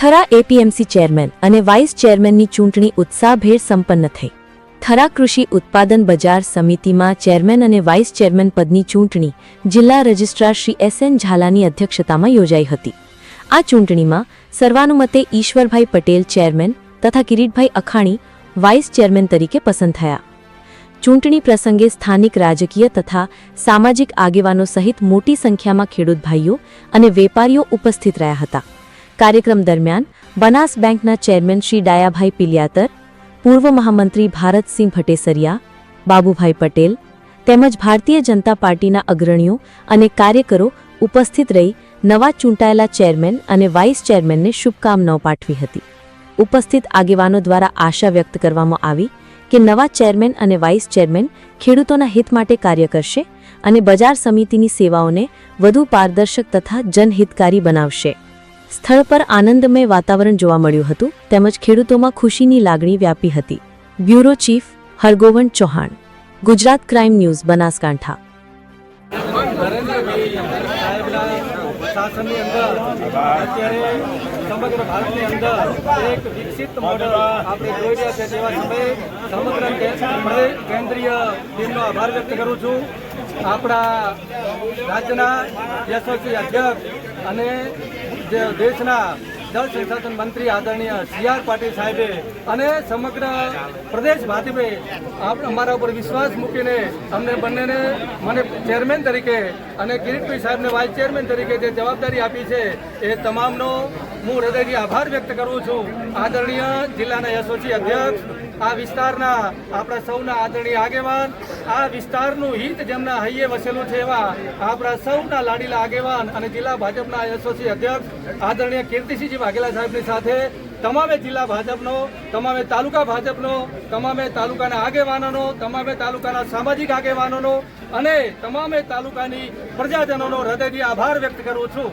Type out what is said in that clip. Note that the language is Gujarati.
થરા એપીએમસી ચેરમેન અને વાઇસ ચેરમેનની ચૂંટણી ઉત્સાહભેર સંપન્ન થઈ. થરા કૃષિ ઉત્પાદન બજાર સમિતિમાં ચેરમેન અને વાઇસ ચેરમેન પદની ચૂંટણી જિલ્લા રજિસ્ટ્રાર શ્રી એસ એન ઝાલાની અધ્યક્ષતામાં યોજાઈ હતી. આ ચૂંટણીમાં સર્વાનુમતે ઈશ્વરભાઈ પટેલ ચેરમેન તથા કિરીટભાઈ અખાણી વાઇસ ચેરમેન તરીકે પસંદ થયા. ચૂંટણી પ્રસંગે સ્થાનિક રાજકીય તથા સામાજિક આગેવાનો સહિત મોટી સંખ્યામાં ખેડૂત ભાઈઓ અને વેપારીઓ ઉપસ્થિત રહ્યા હતા. કાર્યક્રમ દરમિયાન બનાસ બેંકના ચેરમેન શ્રી ડાયાભાઈ પિલિયાતર, પૂર્વ મહામંત્રી ભારતસિંહ ભટેસરિયા, બાબુભાઈ પટેલ તેમજ ભારતીય જનતા પાર્ટીના અગ્રણીઓ અને કાર્યકરો ઉપસ્થિત રહી નવા ચૂંટાયેલા ચેરમેન અને વાઇસ ચેરમેનને શુભકામનાઓ પાઠવી હતી. ઉપસ્થિત આગેવાનો દ્વારા આશા વ્યક્ત કરવામાં આવી કે નવા ચેરમેન અને વાઇસ ચેરમેન ખેડૂતોના હિત માટે કાર્ય કરશે અને બજાર સમિતિની સેવાઓને વધુ પારદર્શક તથા જનહિતકારી બનાવશે. સ્થળ પર આનંદમય વાતાવરણ જોવા મળ્યું હતું, તેમજ ખેડૂતોમાં ખુશીની લાગણી વ્યાપી હતી. Bureau chief Hargovan Chauhan, Gujarat crime news, Banaskantha. સમગ્ર ભારતની અંદર એક વિકસિત મોડલ આપણે જોઈ રહ્યા છે તેવા સમયે સમગ્ર કેન્દ્રીય ટીમનો આભાર વ્યક્ત કરું છું. આપણા રાજ્યના યશસ્વી અધ્યક્ષ અને દેશના જળ સંસાધન મંત્રી આદરણીય સી આર પાટીલ સાહેબે અને સમગ્ર પ્રદેશ ભાજપે અમારા ઉપર વિશ્વાસ મૂકીને અમને બંનેને મને ચેરમેન તરીકે અને કિરીટભાઈ સાહેબને વાઇસ ચેરમેન તરીકે જે જવાબદારી આપી છે એ તમામનો હું હૃદયથી આભાર વ્યક્ત કરું છું. આદરણીય જિલ્લાના યશસ્વી અધ્યક્ષ આ વિસ્તારના આપણા સૌના આદરણીય આગેવાન, આ વિસ્તારનું હિત જેમના હૈયે વસેલું છે એવા આપણા સૌના લાડીલા આગેવાન અને જિલ્લા ભાજપના એસોસી અધ્યક્ષ આદરણીય કીર્તિસિંહજી વાઘેલા સાહેબની સાથે તમામે જિલ્લા ભાજપનો, તમામે તાલુકા ભાજપનો, તમામે તાલુકાના આગેવાનોનો, તમામે તાલુકાના સામાજિક આગેવાનોનો અને તમામે તાલુકાની પ્રજાજનોનો હૃદયથી આભાર વ્યક્ત કરું છું.